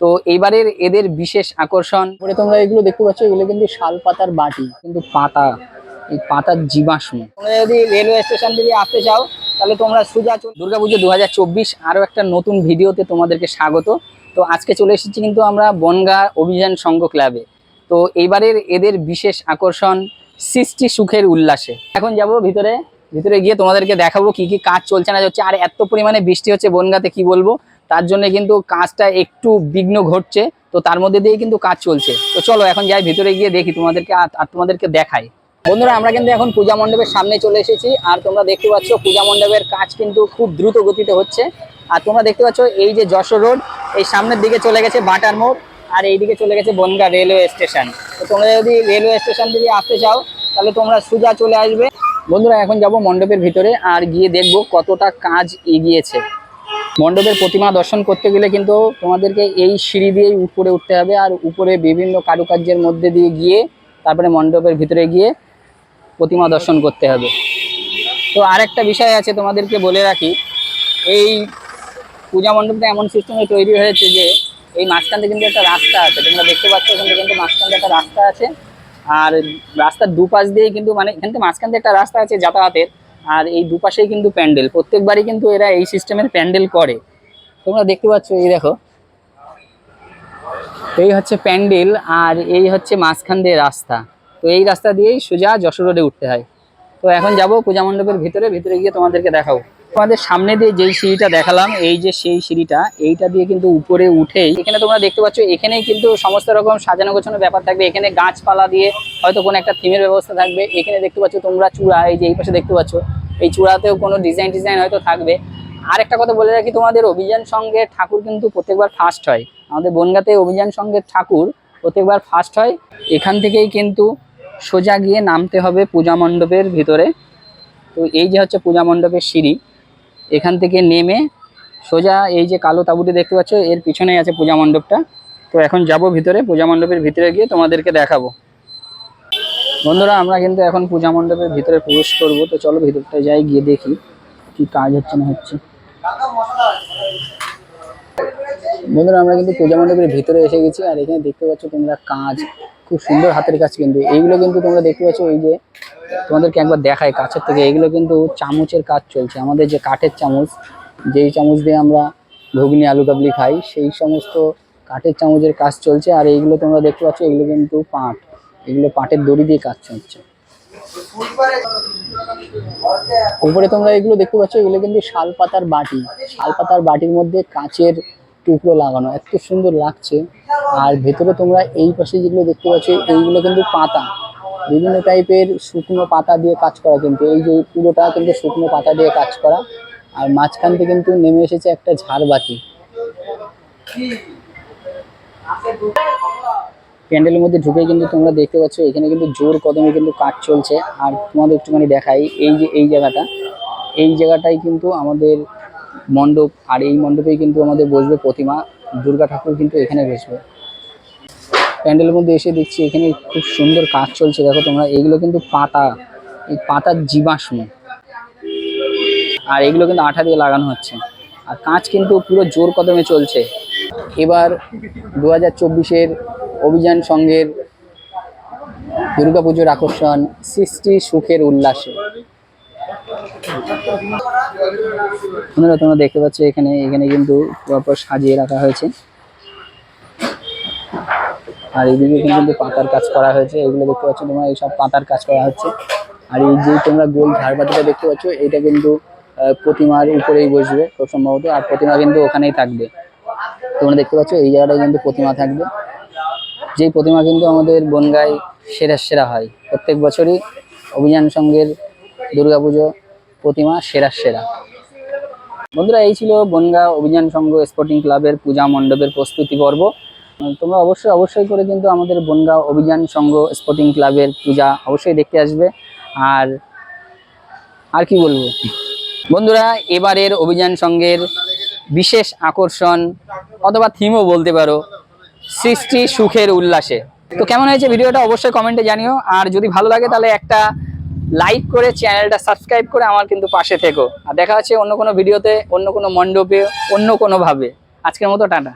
তো এইবারের এদের বিশেষ আকর্ষণ? পরে তোমরা এগুলো দেখতে পাচ্ছ এগুলো কিন্তু শাল পাতার বাটি কিন্তু পাতা এই পাতার জীবাশ্ম। তোমরা যদি রেলওয়ে স্টেশন থেকে আসতে চাও তাহলে তোমরা সোজা চল- দুর্গাপুজো দু হাজার চব্বিশ আরও একটা নতুন ভিডিওতে তোমাদেরকে স্বাগত। তো আজকে চলে এসেছি কিন্তু আমরা বনগা অভিযান সংঘ ক্লাবে তো এইবারের এদের বিশেষ আকর্ষণ সৃষ্টি সুখের উল্লাসে। এখন যাব ভিতরে ভিতরে গিয়ে তোমাদেরকে দেখাবো কি কি কাজ চলছে না হচ্ছে আর এত পরিমাণে বৃষ্টি হচ্ছে বনগাতে কি বলব? তার জন্য কিন্তু কাজটা একটু বিঘ্ন ঘটছে, তো তার মধ্যে দিয়ে কিন্তু কাজ চলছে। তো চলো এখন যাই ভিতরে গিয়ে দেখি তোমাদেরকে আর তোমাদেরকে দেখাই। বন্ধুরা, আমরা কিন্তু এখন পূজা মণ্ডপের সামনে চলে এসেছি, আর তোমরা দেখতে পাচ্ছ পূজা মণ্ডপের কাজ কিন্তু খুব দ্রুত গতিতে হচ্ছে। আর তোমরা দেখতে পাচ্ছ এই যে যশোর রোড, এই সামনের দিকে চলে গেছে বাটার মোড়, আর এইদিকে চলে গেছে বনগা রেলওয়ে স্টেশন। তো তোমরা যদি রেলওয়ে স্টেশন থেকে আসতে চাও, তাহলে তোমরা সোজা চলে আসবে। বন্ধুরা, এখন যাব মণ্ডপের ভিতরে, আর গিয়ে দেখব কতটা কাজ এগিয়েছে। মণ্ডপের প্রতিমা দর্শন করতে গেলে কিন্তু তোমাদেরকে এই সিঁড়ি দিয়েই উপরে উঠতে হবে আর উপরে বিভিন্ন কারুকার্যের মধ্যে দিয়ে গিয়ে তারপরে মণ্ডপের ভিতরে গিয়ে প্রতিমা দর্শন করতে হবে। তো আরেকটা বিষয় আছে তোমাদেরকে বলে রাখি, এই পূজা মণ্ডপটা এমন সিস্টেমে তৈরি হয়েছে যে এই মাঝখানতে কিন্তু একটা রাস্তা আছে, তোমরা দেখতে পাচ্ছ এখানে কিন্তু মাঝখানতে একটা রাস্তা আছে। আর রাস্তার দুপাশ দিয়েই কিন্তু মানে এখান থেকে মাঝখান দিয়ে একটা রাস্তা আছে যাতায়াতের। আর এই দুপাশেই কিন্তু প্যান্ডেল। প্রত্যেকবারই কিন্তু এরা এই সিস্টেমের প্যান্ডেল করে। তোমরা দেখতে পাচ্ছ, এই দেখো। এই হচ্ছে প্যান্ডেল আর এই হচ্ছে মাঝখান দিয়ে রাস্তা। তো এই রাস্তা দিয়েই সোজা যশোর রোডে উঠতে হয়। তো এখন যাব পূজা মণ্ডপের ভিতরে ভিতরে গিয়ে তোমাদেরকে দেখাবো। তোমাদের সামনে দিয়ে যেই সিঁড়িটা দেখালাম, এই যে সেই সিঁড়িটা, এইটা দিয়ে কিন্তু উপরে উঠেই এখানে তোমরা দেখতে পাচ্ছ, এখানেই কিন্তু সমস্ত রকম সাজানো গোছানো ব্যাপার থাকবে। এখানে গাছপালা দিয়ে হয়তো কোনো একটা থিমের ব্যবস্থা থাকবে। এখানে দেখতে পাচ্ছ তোমরা চূড়া, এই যে এই পাশে দেখতে পাচ্ছ, এই চূড়াতেও কোনো ডিজাইন ডিজাইন হয়তো থাকবে। আর একটা কথা বলে রাখি, তোমাদের অভিযান সঙ্গে ঠাকুর কিন্তু প্রত্যেকবার ফার্স্ট হয়। আমাদের বনগাতে অভিযান সঙ্গের ঠাকুর প্রত্যেকবার ফার্স্ট হয়। এখান থেকেই কিন্তু সোজা গিয়ে নামতে হবে পূজা মণ্ডপের ভিতরে। তো এই যে হচ্ছে পূজা মণ্ডপের সিঁড়ি। এখান থেকে নেমে সোজা এই যে কালো তাঁবুটি দেখতে পাচ্ছ, এর পিছনেই আছে পূজা মণ্ডপটা। তো এখন যাব ভিতরে, পূজা মণ্ডপের ভিতরে গিয়ে তোমাদেরকে দেখাবো। বন্ধুরা, আমরা কিন্তু এখন পূজা মণ্ডপের ভিতরে প্রবেশ করব। তো চলো ভিতরটা যাই, গিয়ে দেখি কি কাজ হচ্ছে না হচ্ছে। বন্ধুরা, আমরা কিন্তু পূজা মণ্ডপের ভিতরে এসে গেছি, আর এখানে দেখতে পাচ্ছ তোমরা কাজ। খুব সুন্দর হাতের কাজ কিন্তু। এইগুলো কিন্তু তোমরা দেখতে পাচ্ছ এই যে তোমাদেরকে একবার দেখায় কাছের থেকে। এগুলো কিন্তু চামচের কাজ চলছে। আমাদের যে কাঠের চামচ, যেই চামচ দিয়ে আমরা ঘুগনি, আলু কাবলি খাই, সেই সমস্ত কাঠের চামচের কাজ চলছে। আর এইগুলো তোমরা দেখতে পাচ্ছ এগুলো কিন্তু পাট। এগুলো পাটের দড়ি দিয়ে কাজ চলছে। উপরে তোমরা এগুলো দেখতে পাচ্ছ, এগুলো কিন্তু শাল পাতার বাটি। শাল পাতার বাটির মধ্যে কাঁচের টুকরো লাগানো, এত সুন্দর লাগছে। আর ভেতরে তোমরা এই পাশে যেগুলো দেখতে পাচ্ছ, এইগুলো কিন্তু পাতা। বিভিন্ন টাইপের শুকনো পাতা দিয়ে কাজ করা কিন্তু, এই যে পুরোটা কিন্তু শুকনো পাতা দিয়ে কাজ করা। আর মাঝখান থেকে কিন্তু নেমে এসেছে একটা ঝাড়বাতি। প্যান্ডেলের মধ্যে ঢুকে কিন্তু তোমরা দেখতে পাচ্ছ, এখানে কিন্তু জোর কদমে কিন্তু কাজ চলছে। আর তোমাদের একটুখানি দেখাই, এই যে এই জায়গাটা, এই জায়গাটাই কিন্তু আমাদের মণ্ডপ, আর এই মণ্ডপেই কিন্তু আমাদের বসবে প্রতিমা। দুর্গা ঠাকুর কিন্তু এখানে বসবে। প্যান্ডেলের মধ্যে এসে দেখছি এখানে খুব সুন্দর কাজ চলছে। দেখো তোমরা এইগুলো কিন্তু পাতা। এই পাতার জীবাশ্ম। আর এগুলো কিন্তু আঠা দিয়ে লাগানো হচ্ছে। আর কাজ কিন্তু পুরো জোর কদমে চলছে। এবার দু হাজার চব্বিশের অভিযান সংঘের দুর্গাপুজোর আকর্ষণ, সৃষ্টি সুখের উল্লাসে। বন্ধুরা, তোমরা দেখতে পাচ্ছ এখানে এখানে কিন্তু পরপর সাজিয়ে রাখা হয়েছে। আর এইদিকে কিন্তু পাতার কাজ করা হয়েছে। এগুলো দেখতে পাচ্ছ তোমরা এইসব পাতার কাজ করা হচ্ছে। আর এই যে তোমরা গোল ঝাড়বাতিটা দেখতে পাচ্ছ, এটা কিন্তু প্রতিমার উপরেই বসবে খুব সম্ভবত, আর প্রতিমা কিন্তু ওখানেই থাকবে। তোমরা দেখতে পাচ্ছ, এই জায়গাটায় কিন্তু প্রতিমা থাকবে। যেই প্রতিমা কিন্তু আমাদের বনগায় সেরা সেরা হয়। প্রত্যেক বছরই অভিযান সঙ্গের দুর্গাপুজো প্রতিমা সেরা সেরা। বন্ধুরা, এই ছিল বনগা অভিযান সংঘ স্পোর্টিং ক্লাবের পূজা মণ্ডপের প্রস্তুতি পর্ব। তোমরা অবশ্যই অবশ্যই করে কিন্তু আমাদের বনগা অভিযান সংঘ স্পোর্টিং ক্লাবের পূজা অবশ্যই দেখতে আসবে। আর আর কি বলব? বন্ধুরা, এবারের অভিযান সংঘের বিশেষ আকর্ষণ অথবা থিমও বলতে পারো, সৃষ্টি সুখের উল্লাসে। তো কেমন হয়েছে ভিডিওটা অবশ্যই কমেন্টে জানিও। আর যদি ভালো লাগে তাহলে একটা লাইক করে চ্যানেলটা সাবস্ক্রাইব করে আমার কিন্তু পাশে থেকো। আর দেখা হচ্ছে অন্য কোনো ভিডিওতে অন্য কোনো মণ্ডপে, অন্য কোনোভাবে। আজকের মতো, টাটা।